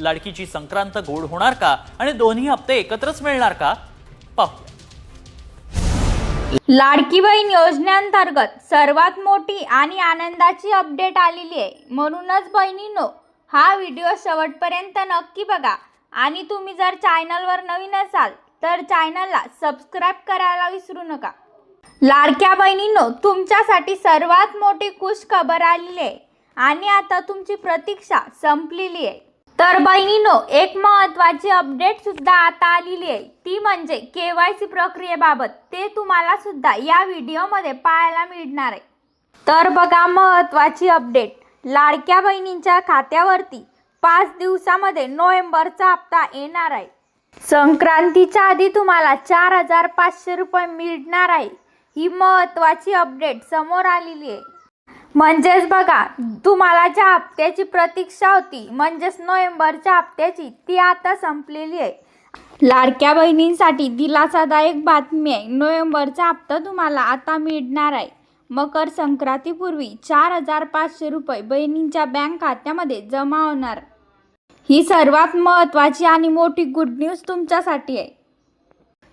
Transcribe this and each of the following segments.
लाडकीची संक्रांत गोड होणार का? आणि दोन्ही हप्ते एकत्रच मिळणार का? पाहूया लाडकी बहीण योजनेअंतर्गत सर्वात मोठी आणि आनंदाची अपडेट आलेली आहे. म्हणूनच बहिणींनो हा व्हिडिओ शेवटपर्यंत नक्की बघा. आणि तुम्ही जर चॅनलवर नवीन असाल तर चॅनलला सबस्क्राईब करायला विसरू नका. लाडक्या बहिणींनो तुमच्यासाठी सर्वात मोठी खुश खबर आलेली आहे. आणि आता तुमची प्रतीक्षा संपलेली आहे. तर बहिणीनो एक महत्त्वाची अपडेट सुद्धा आता आलेली आहे. ती म्हणजे के वाय सी प्रक्रियेबाबत. ते तुम्हाला सुद्धा या व्हिडिओमध्ये पाहायला मिळणार आहे. तर बघा महत्त्वाची अपडेट लाडक्या बहिणींच्या खात्यावरती पाच दिवसामध्ये नोव्हेंबरचा हप्ता येणार आहे. संक्रांतीच्या आधी तुम्हाला चार हजार पाचशे रुपये मिळणार आहे. ही महत्त्वाची अपडेट समोर आलेली आहे. म्हणजेच बघा तुम्हाला ज्या हप्त्याची प्रतीक्षा होती म्हणजेच नोव्हेंबरच्या हप्त्याची ती आता संपलेली आहे. लाडक्या बहिणींसाठी दिलासादायक बातमी आहे. नोव्हेंबरचा हप्ता तुम्हाला आता मिळणार आहे. मकर संक्रांतीपूर्वी चार हजार पाचशे रुपये बहिणींच्या बँक खात्यामध्ये जमा होणार. ही सर्वात महत्त्वाची आणि मोठी गुड न्यूज तुमच्यासाठी आहे.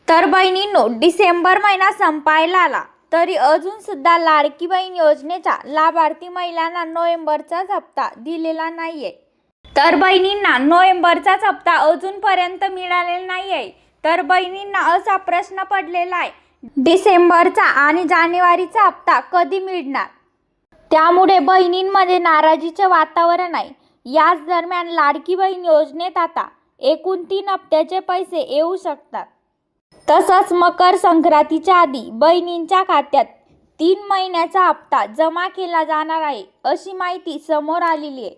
तर बहिणींनो डिसेंबर महिना संपायला आला. तरी अजून सुद्धा लाडकी बहीण योजनेचा लाभार्थी महिलांना नोव्हेंबरचाच हप्ता दिलेला नाहीये. तर बहिणींना नोव्हेंबरचाच हप्ता अजूनपर्यंत मिळालेला नाही आहे तर बहिणींना असा प्रश्न पडलेला आहे डिसेंबरचा आणि जानेवारीचा हप्ता कधी मिळणार? त्यामुळे बहिणींमध्ये नाराजीचे वातावरण आहे. याच दरम्यान लाडकी बहीण योजनेत आता एकूण तीन हप्त्याचे पैसे येऊ शकतात. तसंच मकर संक्रांतीच्या आधी बहिणींच्या खात्यात तीन महिन्याचा हप्ता जमा केला जाणार आहे अशी माहिती समोर आलेली आहे.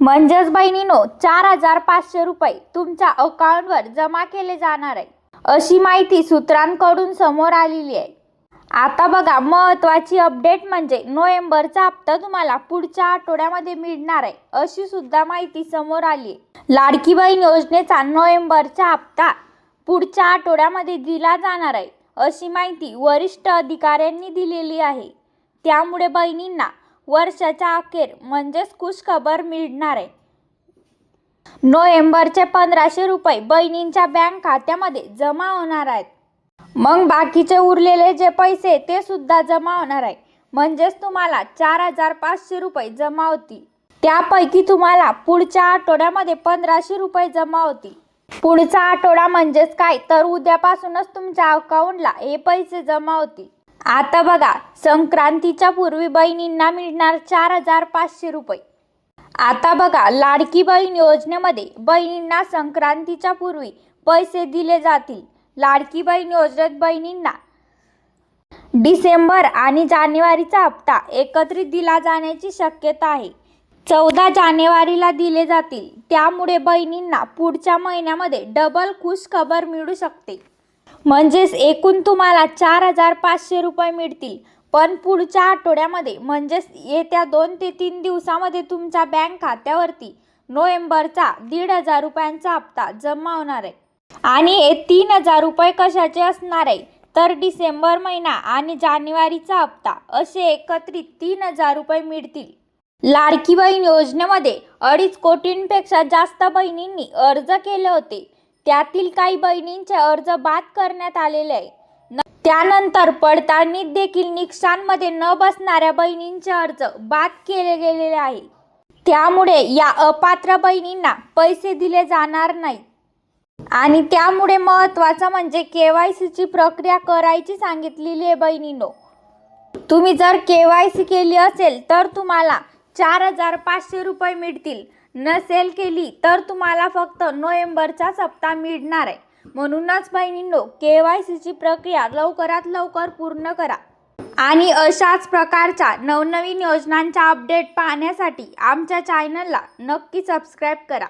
म्हणजेच बहिणीनो चार हजार पाचशे रुपये तुमच्या अकाउंटवर जमा केले जाणार आहे अशी माहिती सूत्रांकडून समोर आलेली आहे. आता बघा महत्वाची अपडेट म्हणजे नोव्हेंबरचा हप्ता तुम्हाला पुढच्या आठवड्यामध्ये मिळणार आहे अशी सुद्धा माहिती समोर आली आहे. लाडकी बहीण योजनेचा नोव्हेंबरचा हप्ता पुढच्या आठवड्यामध्ये दिला जाणार आहे अशी माहिती वरिष्ठ अधिकाऱ्यांनी दिलेली आहे. त्यामुळे बहिणींना वर्षाच्या अखेर म्हणजेच खुशखबर मिळणार आहे. नोव्हेंबरचे पंधराशे रुपये बहिणींच्या बँक खात्यामध्ये जमा होणार आहेत. मग बाकीचे उरलेले जे पैसे ते सुद्धा जमा होणार आहे. म्हणजेच तुम्हाला चार हजार पाचशे रुपये जमा होतील. त्यापैकी तुम्हाला पुढच्या आठवड्यामध्ये पंधराशे रुपये जमा होतील. पुढचा आठवडा म्हणजेच काय? तर उद्यापासूनच तुमच्या अकाउंटला हे पैसे जमा होतील. आता बघा संक्रांतीच्या पूर्वी बहिणींना मिळणार चार हजार पाचशे रुपये. आता बघा लाडकी बहीण योजनेमध्ये बहिणींना संक्रांतीच्या पूर्वी पैसे दिले जातील. लाडकी बहीण योजनेत बहिणींना डिसेंबर आणि जानेवारीचा हप्ता एकत्रित दिला जाण्याची शक्यता आहे. चौदा जानेवारीला दिले जातील. त्यामुळे बहिणींना पुढच्या महिन्यामध्ये डबल खुश खबर मिळू शकते. म्हणजेच एकूण तुम्हाला चार हजार पाचशे रुपये मिळतील. पण पुढच्या आठवड्यामध्ये म्हणजेच येत्या दोन ते तीन दिवसामध्ये तुमच्या बँक खात्यावरती नोव्हेंबरचा दीड हजार रुपयांचा हप्ता जमा होणार आहे. आणि हे तीन हजार रुपये कशाचे असणार आहे? तर डिसेंबर महिना आणि जानेवारीचा हप्ता असे एकत्रित तीन हजार रुपये मिळतील. लाडकी बहीण योजनेमध्ये अडीच कोटींपेक्षा जास्त बहिणींनी अर्ज केले होते. त्यातील काही बहिणींचे अर्ज बाद करण्यात आलेले आहे. न- त्यानंतर पडताळणीत देखील निकषांमध्ये न बसणाऱ्या बहिणींचे अर्ज बाद केले गेलेले आहे. त्यामुळे या अपात्र बहिणींना पैसे दिले जाणार नाही. आणि त्यामुळे महत्त्वाचं म्हणजे के वाय सीची प्रक्रिया करायची सांगितलेली आहे बहिणींनो. तुम्ही जर के वाय सी केली असेल तर तुम्हाला चार हजार पाचशे रुपये मिळतील. नसेल केली तर तुम्हाला फक्त नोव्हेंबरचा हप्ता मिळणार आहे. म्हणूनच बहिणींनो के वाय सीची प्रक्रिया लवकरात लवकर पूर्ण करा. आणि अशाच प्रकारच्या नवनवीन योजनांच्या अपडेट पाहण्यासाठी आमच्या चॅनलला नक्की सबस्क्राईब करा.